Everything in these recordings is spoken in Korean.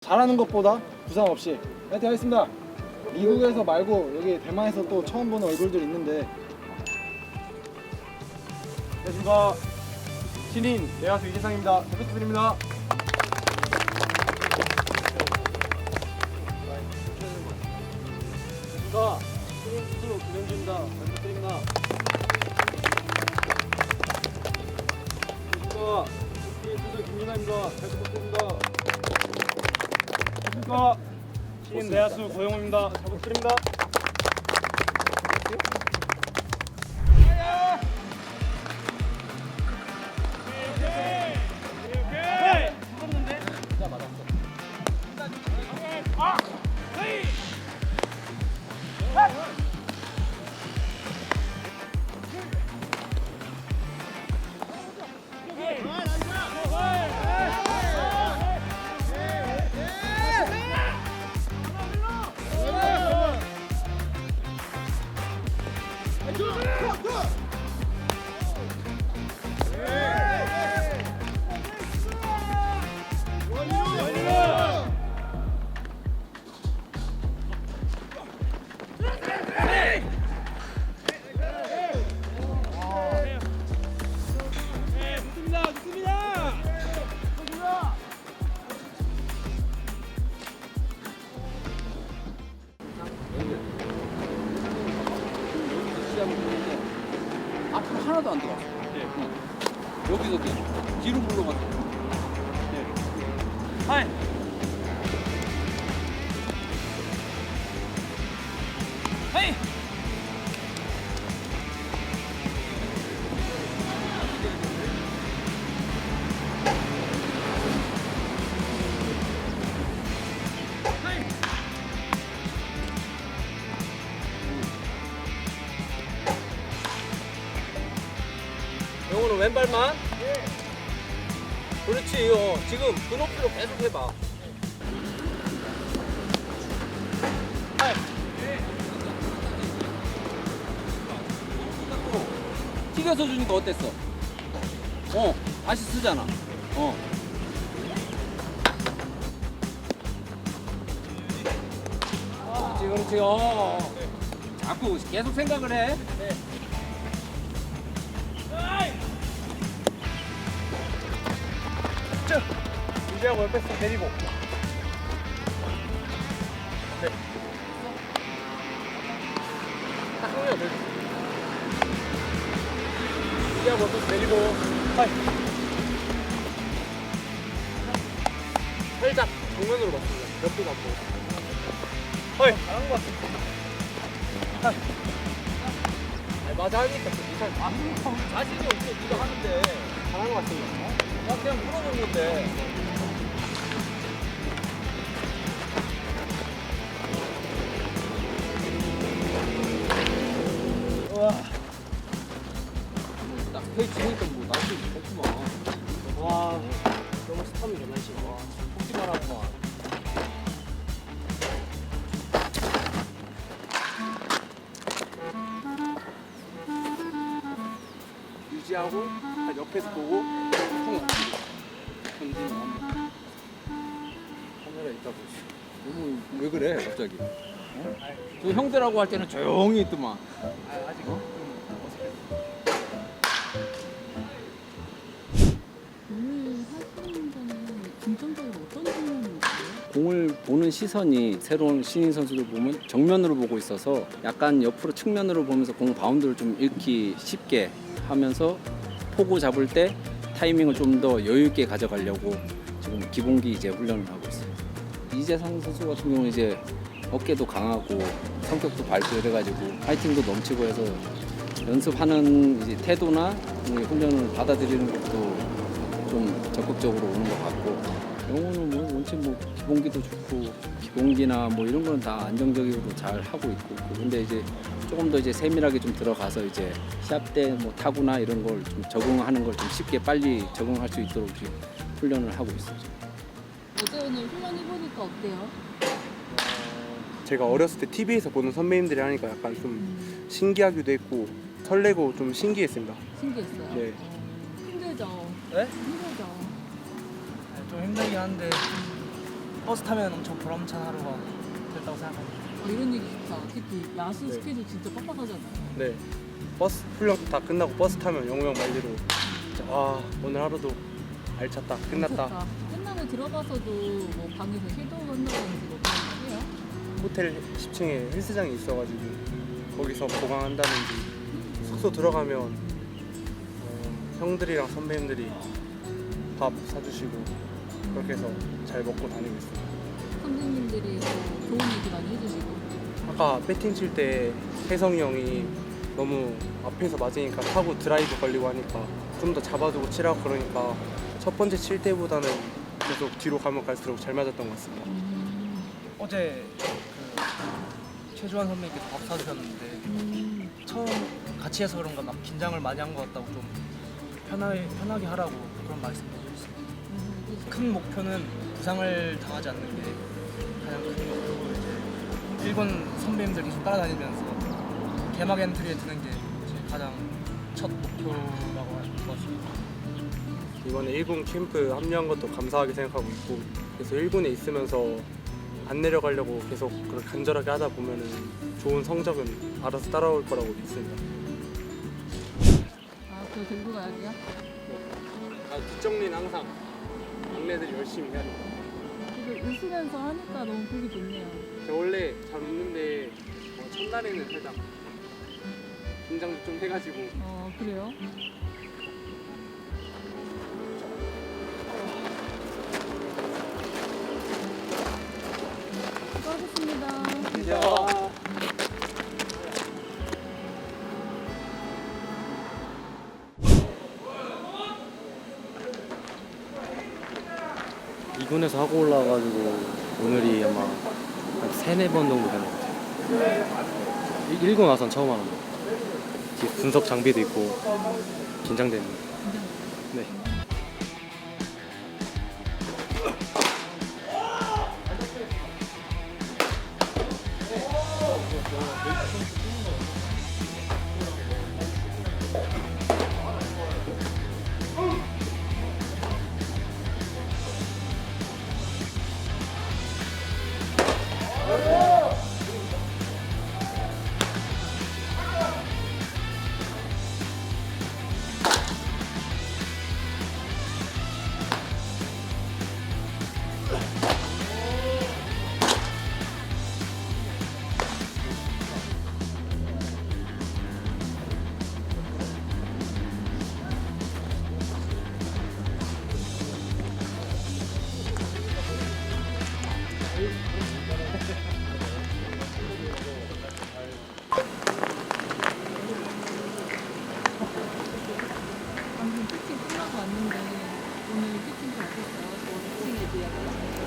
잘하는 것보다 부상 없이 파이팅 하겠습니다. 미국에서 말고 여기 대만에서 또 처음 보는 얼굴들 있는데 안녕하십니까 신인 내야수 이재상입니다. 잘 부탁드립니다. 안녕하십니까 신인 투수 김현주입니다. 잘 부탁드립니다. 안녕하십니까 신인 투수 김민아입니다. 잘 부탁드립니다. 안녕하십니까 내야수 고영호입니다. 잘 부탁드립니다. 시작을 했는데 앞으로 하나도 안 들어왔어. 응. 여기서 계속 뒤로 물러갔어. 하이. 하이. 왼발만? 그렇지, 어. 지금 그 높이로 계속 해봐. 튀겨서 주니까 어땠어? 어, 다시 쓰잖아. 어. 그렇지, 그렇지. 어. 어. 자꾸 계속 생각을 해. 유지하고 옆에서 내리고. 네. 딱 하면 돼. 유지하고 옆에서 내리고. 하이. 살짝 정면으로 봤습니다. 옆도 안 보고. 하이. 잘한 것 같습니다. 하이. 아니, 맞아 하니까 좀 이상. 아, 자신이 없어, 네가 하는데. 잘한 것 같습니다. 나 그냥 물어본 건데. 하고 딱 옆에서 보고 형 어떻게 현진이 한 카메라 있다 보시. 너무 왜 그래 갑자기? 어? 저 형들하고 할 때는 조용히 있더만. 아, 아직 부분인가요? 공을 보는 시선이 새로운 신인 선수들 보면 정면으로 보고 있어서 약간 옆으로 측면으로 보면서 공 바운드를 좀 읽기 쉽게 하면서 포구 잡을 때 타이밍을 좀 더 여유 있게 가져가려고 지금 기본기 이제 훈련을 하고 있어요. 이재상 선수 같은 경우는 이제 어깨도 강하고 성격도 이래가지고 파이팅도 넘치고 해서 연습하는 이제 태도나 이 훈련을 받아들이는 것도 좀 적극적으로 오는 것 같고 영호는 뭐 원체 뭐 기본기도 좋고 기본기나 뭐 이런 거는 다 안정적으로 잘 하고 있고 근데 이제 조금 더 이제 세밀하게 좀 들어가서 이제 시합 때 뭐 타구나 이런 걸 좀 적응하는 걸 좀 쉽게 빨리 적응할 수 있도록 지금 훈련을 하고 있어요. 지금. 어제 오늘 훈련 해보니까 어때요? 제가 어렸을 때 TV에서 보는 선배님들이 하니까 약간 좀 신기하기도 했고 설레고 좀 신기했습니다. 신기했어요? 네. 어, 힘들죠? 네? 힘들죠? 좀 힘들긴 한데 버스 타면 엄청 보람찬 하루가 됐다고 생각합니다. 어, 이런 얘기 좋다. 특히 야수 네. 스케줄 진짜 빡빡하잖아요. 네 버스 훈련 다 끝나고 버스 타면 영우 형 말대로 진짜 아 오늘 하루도 알찼다 끝났다 좋다. 끝나고 들어가서도 뭐 방에서 섀도우한다든지 뭐 그런 거 해요? 호텔 10층에 헬스장이 있어가지고 거기서 보강한다든지 숙소 들어가면 어, 형들이랑 선배님들이 밥 사주시고 그렇게 해서 잘 먹고 다니고 있어요. 선생님들이 뭐 좋은 얘기 많이 해주시고. 아까 배팅 칠 때 혜성이 형이 너무 앞에서 맞으니까 타고 드라이브 걸리고 하니까 좀 더 잡아두고 치라고 그러니까 첫 번째 칠 때보다는 계속 뒤로 가면 갈수록 잘 맞았던 것 같습니다. 음, 어제 그 최주환 선배님께서 밥 사주셨는데 음, 처음 같이 해서 그런가 막 긴장을 많이 한 것 같다고 좀 편하게, 편하게 하라고 그런 말씀 해주셨어요. 음, 큰 목표는 부상을 당하지 않는 게 이제 일본 선배님들 계속 따라다니면서 개막 엔트리에 드는 게 제 가장 첫 목표라고 할것 같습니다. 이번에 일본 캠프 합류한 것도 감사하게 생각하고 있고 그래서 일본에 있으면서 안 내려가려고 계속 그렇게 간절하게 하다 보면은 좋은 성적은 알아서 따라올 거라고 믿습니다. 아, 그거 들고 가야 돼요? 아, 뒷정리는 항상 막내들이 열심히 해야 돼요. 웃으면서 하니까 너무 보기 좋네요. 제가 원래 잘 웃는데 어, 첫날에는 살짝 긴장도 좀 해가지고 어, 그래요? 수고하셨습니다. 이군에서 하고 올라와가지고 오늘이 아마 한 세네 번 정도 되는 것 같아요. 일- 일군 와선 처음 하는 거. 뒤에 분석 장비도 있고 긴장되는. 네.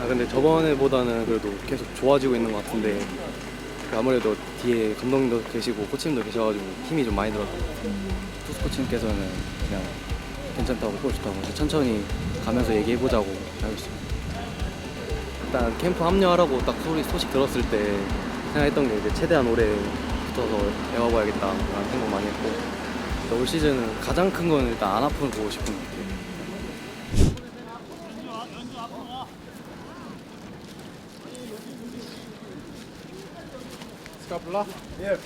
아 근데 저번에보다는 그래도 계속 좋아지고 있는 것 같은데 그 아무래도 뒤에 감독님도 계시고 코치님도 계셔가지고 힘이 좀 많이 같아요. 투수 코치님께서는 그냥 괜찮다고 볼 좋다고 천천히 가면서 얘기해보자고 하고 있습니다. 일단 캠프 합류하라고 딱 소리 소식 들었을 때 생각했던 게 이제 최대한 오래 붙어서 배워봐야겠다라는 생각 많이 했고 올 시즌은 가장 큰 건 일단 안 아픈 거 보고 싶은 것 같아요. 스카플라? 예.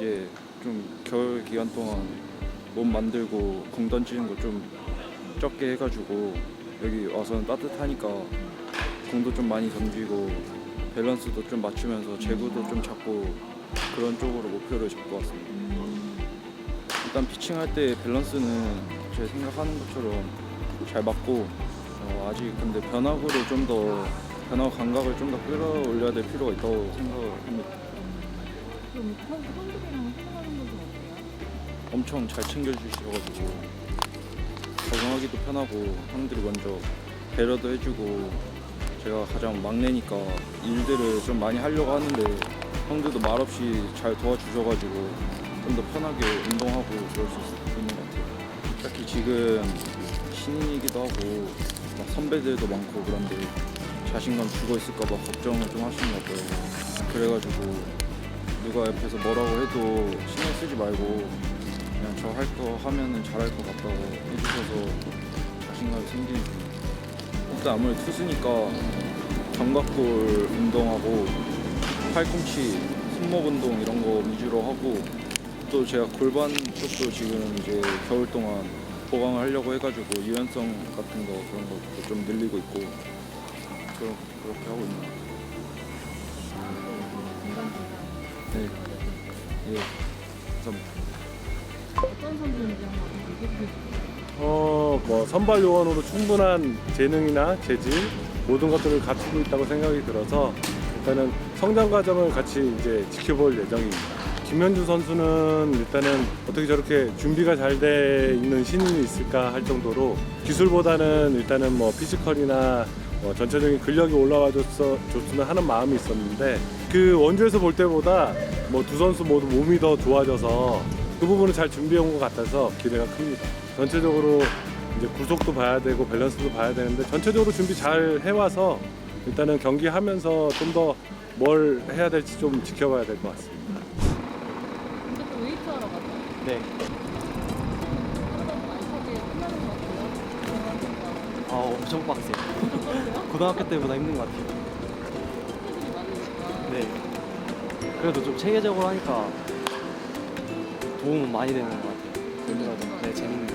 이제 좀 겨울 기간 동안 몸 만들고 공 던지는 거 좀 적게 해가지고 여기 와서는 따뜻하니까 공도 좀 많이 던지고 밸런스도 좀 맞추면서 제구도 좀 잡고 그런 쪽으로 목표를 잡고 왔습니다. 일단 피칭할 때 밸런스는 제 생각하는 것처럼 잘 맞고 어, 아직 근데 변화구를 좀 더 변화 감각을 좀 더 끌어올려야 될 필요가 있다고 생각합니다. 엄청 잘 챙겨주셔가지고 적응하기도 편하고 형들이 먼저 배려도 해주고 제가 가장 막내니까 일들을 좀 많이 하려고 하는데 형들도 말없이 잘 도와주셔가지고 좀 더 편하게 운동하고 그럴 수 있는 것 같아요. 딱히 지금 신인이기도 하고 막 선배들도 많고 그런데 자신감 죽어 있을까봐 걱정을 좀 하시는 것 같아요. 그래가지고 누가 옆에서 뭐라고 해도 신경 쓰지 말고 그냥 저 할 거 하면은 잘할 것 같다고 해주셔서 자신감이 생기는. 일단 아무래도 투수니까 견갑골 운동하고 팔꿈치, 손목 운동 이런 거 위주로 하고 또 제가 골반 쪽도 지금 이제 겨울 동안 보강을 하려고 해가지고 유연성 같은 거 그런 것도 좀 늘리고 있고 그런 그렇게 하고 있는 것 같아요. 네. 예. 감사합니다. 어떤 선수인지 한번 얘기해 주세요. 어, 뭐 선발 요원으로 충분한 재능이나 재질 모든 것들을 갖추고 있다고 생각이 들어서 일단은 성장 과정을 같이 이제 지켜볼 예정입니다. 김현주 선수는 일단은 어떻게 저렇게 준비가 잘 돼 있는 신인이 있을까 할 정도로 기술보다는 일단은 뭐 피지컬이나 어, 전체적인 근력이 올라와 줬어, 줬으면 하는 마음이 있었는데 그 원주에서 볼 때보다 뭐 두 선수 모두 몸이 더 좋아져서 그 부분을 잘 준비해 온 것 같아서 기대가 큽니다. 전체적으로 이제 구속도 봐야 되고 밸런스도 봐야 되는데 전체적으로 준비 잘 해와서 일단은 경기하면서 좀 더 뭘 해야 될지 좀 지켜봐야 될 것 같습니다. 근데 또 웨이트 하러 가죠? 네. 하다 보면 알차게 끝나는 것 같아요. 건강하니까. 아. 엄청 빡세요? 고등학교 때보다 힘든 것 같아요. 네. 그래도 좀 체계적으로 하니까 도움은 많이 되는 것 같아요. 네 재밌는